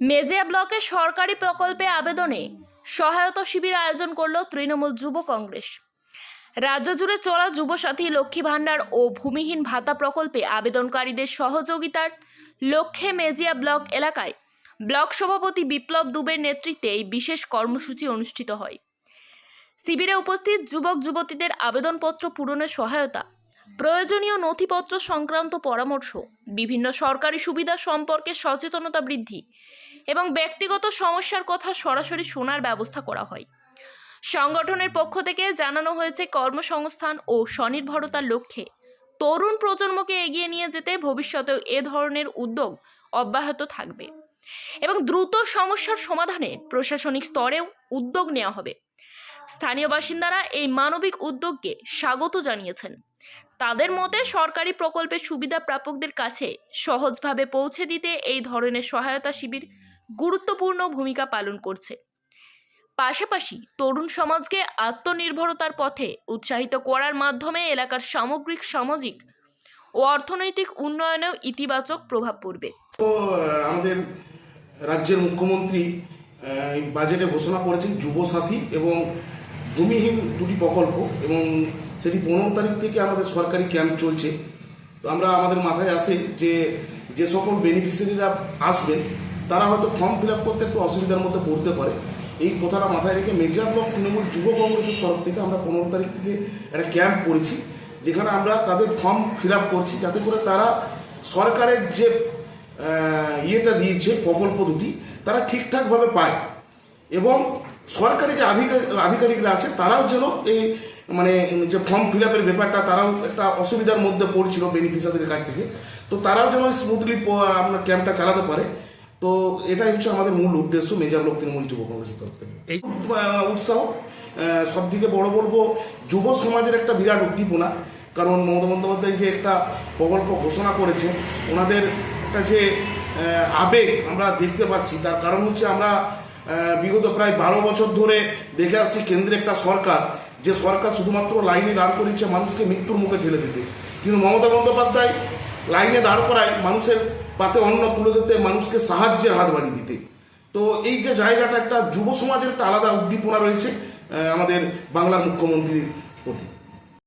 মেজিয়া ব্লকে সরকারি প্রকল্পে আবেদনে সহায়তা শিবির আয়োজন করল তৃণমূল যুব কংগ্রেস। রাজ্য জুড়ে চলা যুবসাথী লক্ষ্মী ভাণ্ডার ও ভূমিহীন ভাতা প্রকল্পে আবেদনকারীদের সহযোগিতার লক্ষ্যে মেজিয়া ব্লক এলাকায় ব্লক সভাপতি বিপ্লব দুবের নেতৃত্বে এই বিশেষ কর্মসূচি অনুষ্ঠিত হয়। শিবিরে উপস্থিত যুবক যুবতীদের আবেদনপত্র পূরণের সহায়তা, প্রয়োজনীয় নথিপত্র সংক্রান্ত পরামর্শ, বিভিন্ন সরকারি সুবিধা সম্পর্কে সচেতনতা বৃদ্ধি এবং ব্যক্তিগত সমস্যার কথা সরাসরি শোনার ব্যবস্থা করা হয়। সংগঠনের পক্ষ থেকে জানানো হয়েছে কর্মসংস্থান ও স্বনির্ভরতার লক্ষ্যে তরুণ প্রজন্মকে এগিয়ে নিয়ে যেতে ভবিষ্যতেও এ ধরনের উদ্যোগ অব্যাহত থাকবে এবং দ্রুত সমস্যার সমাধানে প্রশাসনিক স্তরেও উদ্যোগ নেওয়া হবে। স্থানীয় বাসিন্দারা এই মানবিক উদ্যোগকে স্বাগত জানিয়েছেন। তাদের মতে সরকারি প্রকল্পের সুবিধা প্রাপকদের কাছে সহজভাবে পৌঁছে দিতে এই ধরনের সহায়তা শিবির গুরুত্বপূর্ণ ভূমিকা পালন করছে। পাশাপাশি তরুণ সমাজকে আত্মনির্ভরতার পথে উৎসাহিত করার মাধ্যমে এলাকার সামগ্রিক, সামাজিক ও অর্থনৈতিক উন্নয়নেও ইতিবাচক প্রভাব পড়বে। আমাদের রাজ্যের মুখ্যমন্ত্রী বাজেটে ঘোষণা করেছেন যুব সাথী এবং ভূমিহীন দুটি প্রকল্প এবং সেটি পনেরো তারিখ থেকে আমাদের সরকারি ক্যাম্প চলছে। তো আমরা, আমাদের মাথায় আসে যে যে সকল বেনিফিশিয়ারিরা আসবেন তারা হয়তো ফর্ম ফিল আপ করতে একটু অসুবিধার মধ্যে পড়তে পারে। এই কথাটা মাথায় রেখে মেজর ব্লক তৃণমূল যুব কংগ্রেসের তরফ থেকে আমরা পনেরো তারিখ থেকে একটা ক্যাম্প করেছি, যেখানে আমরা তাদের ফর্ম ফিল আপ করছি যাতে করে তারা সরকারের যে ইয়েটা দিয়েছে প্রকল্প দুটি, তারা ঠিকঠাকভাবে পায় এবং সরকারি যে আধিকারিক আধিকারিকরা আছে তারাও যেন এই মানে যে ফর্ম ফিল আপের ব্যাপারটা তারাও একটা অসুবিধার মধ্যে পড়ছিল বেনিফিশিয়ারিদের কাছ থেকে। তো তারাও যেন স্মুথলি আপনার ক্যাম্পটা চালাতে পারে। তো এটাই হচ্ছে আমাদের মূল উদ্দেশ্য মেজর লোক তৃণমূল যুব কংগ্রেসের তরফ থেকে। এই- উৎসাহ সব থেকে বড় বলব যুব সমাজের একটা বিরাট উদ্দীপনা। কারণ মমতা বন্দ্যোপাধ্যায় যে একটা প্রকল্প ঘোষণা করেছে ওনাদের একটা যে আবেগ আমরা দেখতে পাচ্ছি তার কারণ হচ্ছে আমরা বিগত প্রায় বারো বছর ধরে দেখে আসছি কেন্দ্রে একটা সরকার যে সরকার শুধুমাত্র লাইনে দাঁড় করিয়েছে মানুষকে মৃত্যুর মুখে ঠেলে দিতে। কিন্তু মমতা বন্দ্যোপাধ্যায় লাইনে দাঁড় করায় মানুষের পাতে অন্ন তুলে দিতে মানুষকে সাহায্যের হাত বাড়িয়ে দিতে। তো এই যে জায়গাটা একটা যুব সমাজের একটা আলাদা উদ্দীপনা রয়েছে আমাদের বাংলার মুখ্যমন্ত্রীর প্রতি।